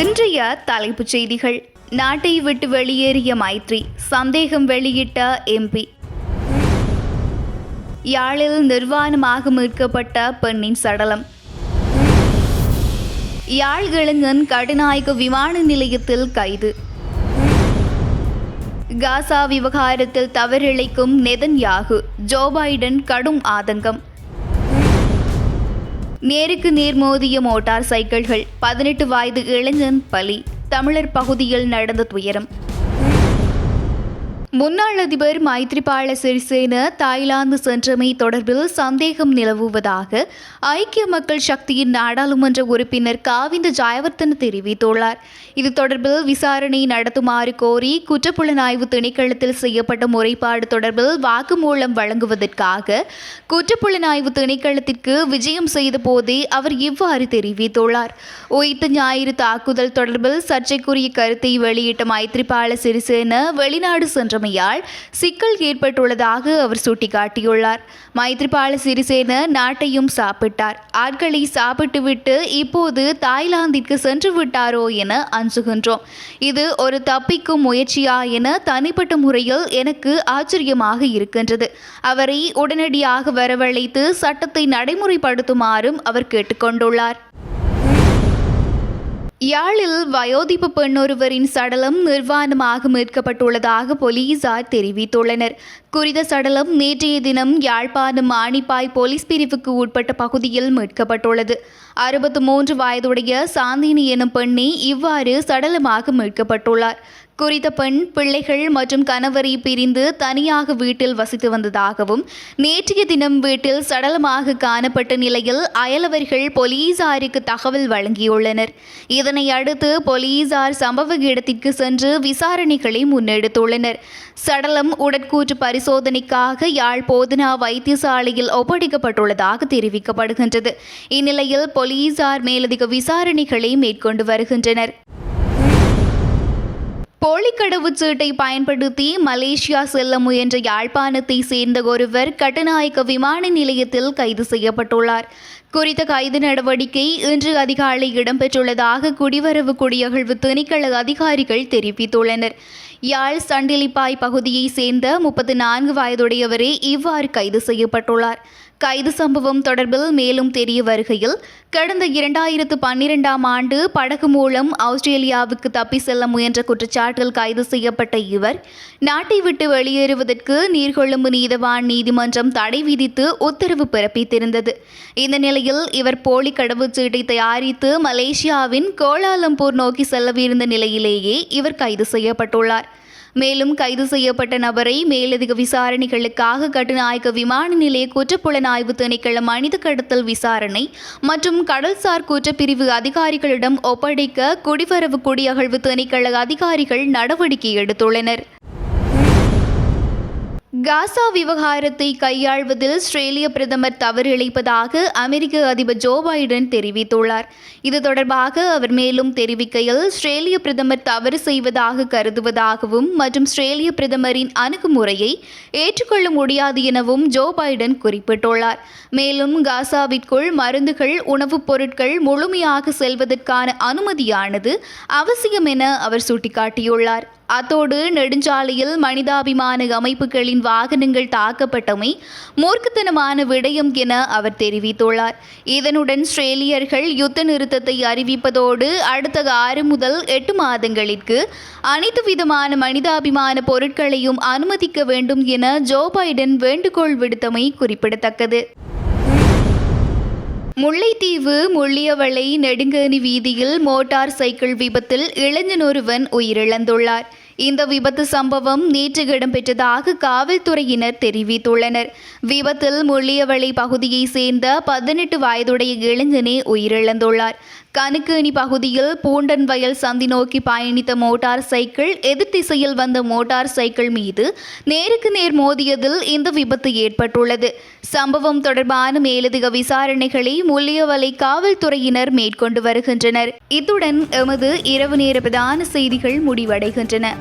இன்றைய தலைப்புச் செய்திகள். நாட்டை விட்டு வெளியேறிய மைத்ரி சந்தேகம் வெளியிட்ட எம்பி யாழில் நிர்வாணமாக மீட்கப்பட்ட பெண்ணின் சடலம். யாழ் இளைஞன் கடுநாயக விமான நிலையத்தில் கைது. காசா விவகாரத்தில் தவறிழைக்கும் நெதன்யாகு ஜோ பைடன் கடும் ஆதங்கம். நேருக்கு நேர் மோதிய மோட்டார் சைக்கிள்கள் பதினெட்டு வயது இளைஞன் பலி. தமிழர் பகுதியில் நடந்த துயரம். முன்னாள் அதிபர் மைத்ரிபால சிறிசேன தாய்லாந்து சென்றமை தொடர்பில் சந்தேகம் நிலவுவதாக ஐக்கிய மக்கள் சக்தியின் நாடாளுமன்ற உறுப்பினர் காவிந்த ஜெயவர்தன தெரிவித்துள்ளார். இது தொடர்பில் விசாரணை நடத்துமாறு கோரி குற்றப்புலனாய்வு திணைக்களத்தில் செய்யப்பட்ட முறைப்பாடு தொடர்பில் வாக்குமூலம் வழங்குவதற்காக குற்றப்புலனாய்வு திணைக்களத்திற்கு விஜயம் செய்த போதே அவர் இவ்வாறு தெரிவித்துள்ளார். உயிர்த்த ஞாயிறு தாக்குதல் தொடர்பில் சர்ச்சைக்குரிய கருத்தை வெளியிட்ட மைத்ரிபால சிறிசேன வெளிநாடு சென்ற சென்றமையால் சிக்கல் ஏற்பட்டுள்ளதாக அவர் சுட்டிக்காட்டியுள்ளார். மைத்ரிபால சிறிசேன நாட்டையும் சாப்பிட்டார். ஆட்களை சாப்பிட்டுவிட்டு இப்போது தாய்லாந்திற்கு சென்று விட்டாரோ என அஞ்சுகின்றோம். இது ஒரு தப்பிக்கும் முயற்சியா என தனிப்பட்ட முறையில் எனக்கு ஆச்சரியமாக இருக்கின்றது. அவரை உடனடியாக வரவழைத்து சட்டத்தை நடைமுறைப்படுத்துமாறும் அவர் கேட்டுக்கொண்டுள்ளார். யாழில் வயோதிப்பு பெண் ஒருவரின் சடலம் நிர்வாணமாக மீட்கப்பட்டுள்ளதாக போலீசார் தெரிவித்துள்ளனர். குறித்த சடலம் நேற்றைய தினம் யாழ்ப்பாணம் ஆணிப்பாய் போலீஸ் பிரிவுக்கு உட்பட்ட பகுதியில் மீட்கப்பட்டுள்ளது. அறுபத்து மூன்று வயதுடைய சாந்தினி எனும் பெண்ணே இவ்வாறு சடலமாக மீட்கப்பட்டுள்ளார். குறித்த பெண் பிள்ளைகள் மற்றும் கணவரை பிரிந்து தனியாக வீட்டில் வசித்து வந்ததாகவும் நேற்றைய தினம் வீட்டில் சடலமாக காணப்பட்ட நிலையில் அயலவர்கள் போலீசாருக்கு தகவல் வழங்கியுள்ளனர். இதனை அடுத்து போலீசார் சம்பவ இடத்திற்கு சென்று விசாரணைகளை முன்னெடுத்துள்ளனர். சடலம் உடற்கூற்று பரிசோதனைக்காக யாழ் போதனா வைத்தியசாலையில் ஒப்படைக்கப்பட்டுள்ளதாக தெரிவிக்கப்படுகின்றது. இந்நிலையில் போலீசார் மேலதிக விசாரணைகளை மேற்கொண்டு வருகின்றனர். போலி கடவுச்சீட்டை பயன்படுத்தி மலேசியா செல்ல முயன்ற யாழ்ப்பாணத்தை சேர்ந்த ஒருவர் கட்டுநாயக்க விமான நிலையத்தில் கைது செய்யப்பட்டுள்ளார். குறித்த கைது நடவடிக்கை இன்று அதிகாலை இடம்பெற்றுள்ளதாக குடிவரவு குடியகழ்வு திணைக்கள அதிகாரிகள் தெரிவித்துள்ளனர். யாழ் சண்டிலிப்பாய் பகுதியைச் சேர்ந்த முப்பத்தி நான்கு வயதுடையவரே இவ்வாறு கைது செய்யப்பட்டுள்ளார். கைது சம்பவம் தொடர்பில் மேலும் தெரிய வருகையில் கடந்த இரண்டாயிரத்து பன்னிரெண்டாம் ஆண்டு படகு மூலம் ஆஸ்திரேலியாவுக்கு தப்பி செல்ல முயன்ற குற்றச்சாட்டில் கைது செய்யப்பட்ட இவர் நாட்டை விட்டு வெளியேறுவதற்கு நீர்கொழும்பு நீதவான் நீதிமன்றம் தடை விதித்து உத்தரவு பிறப்பித்திருந்தது. இந்த நிலையில் இவர் போலி கடவுச்சீட்டை தயாரித்து மலேசியாவின் கோலாலம்பூர் நோக்கி செல்லவிருந்த நிலையிலேயே இவர் கைது செய்யப்பட்டுள்ளார். மேலும் கைது செய்யப்பட்ட நபரை மேலதிக விசாரணைகளுக்காக கட்டுநாயக்க விமான நிலைய குற்றப்புலனாய்வு திணைக்களம் மனித கடத்தல் விசாரணை மற்றும் கடல்சார் குற்றப்பிரிவு அதிகாரிகளிடம் ஒப்படைக்க குடிவரவு குடியகழ்வு திணைக்கள அதிகாரிகள் நடவடிக்கை எடுத்துள்ளனர். காசா விவகாரத்தை கையாள்வதில் ஆஸ்திரேலிய பிரதமர் தவறிழைப்பதாக அமெரிக்க அதிபர் ஜோ பைடன் தெரிவித்துள்ளார். இது தொடர்பாக அவர் மேலும் தெரிவிக்கையில் ஆஸ்திரேலிய பிரதமர் தவறு செய்வதாக கருதுவதாகவும் மற்றும் ஆஸ்திரேலிய பிரதமரின் அணுகுமுறையை ஏற்றுக்கொள்ள முடியாது எனவும் ஜோ பைடன் குறிப்பிட்டுள்ளார். மேலும் காசாவிற்குள் மருந்துகள் உணவுப் பொருட்கள் முழுமையாக செல்வதற்கான அனுமதியானது அவசியம் என அவர் சுட்டிக்காட்டியுள்ளார். அத்தோடு நெடுஞ்சாலையில் மனிதாபிமான அமைப்புகளின் வாகனங்கள் தாக்கப்பட்டமை மூர்க்கத்தனமான விடயம் என அவர் தெரிவித்துள்ளார். இதனுடன் ஆஸ்திரேலியர்கள் யுத்த நிறுத்தத்தை அறிவிப்பதோடு அடுத்த ஆறு முதல் எட்டு மாதங்களிற்கு அனைத்து விதமான மனிதாபிமான பொருட்களையும் அனுமதிக்க வேண்டும் என ஜோ பைடன் வேண்டுகோள் விடுத்தமை குறிப்பிடத்தக்கது. முல்லைத்தீவு முள்ளியவளை நெடுங்கேணி வீதியில் மோட்டார் சைக்கிள் விபத்தில் இளைஞன் ஒருவன் உயிரிழந்துள்ளார். இந்த விபத்து சம்பவம் நேற்று இடம்பெற்றதாக காவல்துறையினர் தெரிவித்துள்ளனர். விபத்தில் முள்ளியவளை பகுதியைச் சேர்ந்த பதினெட்டு வயதுடைய இளைஞனே உயிரிழந்துள்ளார். கணுக்கேணி பகுதியில் பூண்டன் வயல் சந்தி நோக்கி பயணித்த மோட்டார் சைக்கிள் எதிர் திசையில் வந்த மோட்டார் சைக்கிள் மீது நேருக்கு நேர் மோதியதில் இந்த விபத்து ஏற்பட்டுள்ளது. சம்பவம் தொடர்பான மேலதிக விசாரணைகளை முள்ளியவலை காவல்துறையினர் மேற்கொண்டு வருகின்றனர். இத்துடன் எமது இரவு நேர பிரதான செய்திகள் முடிவடைகின்றன.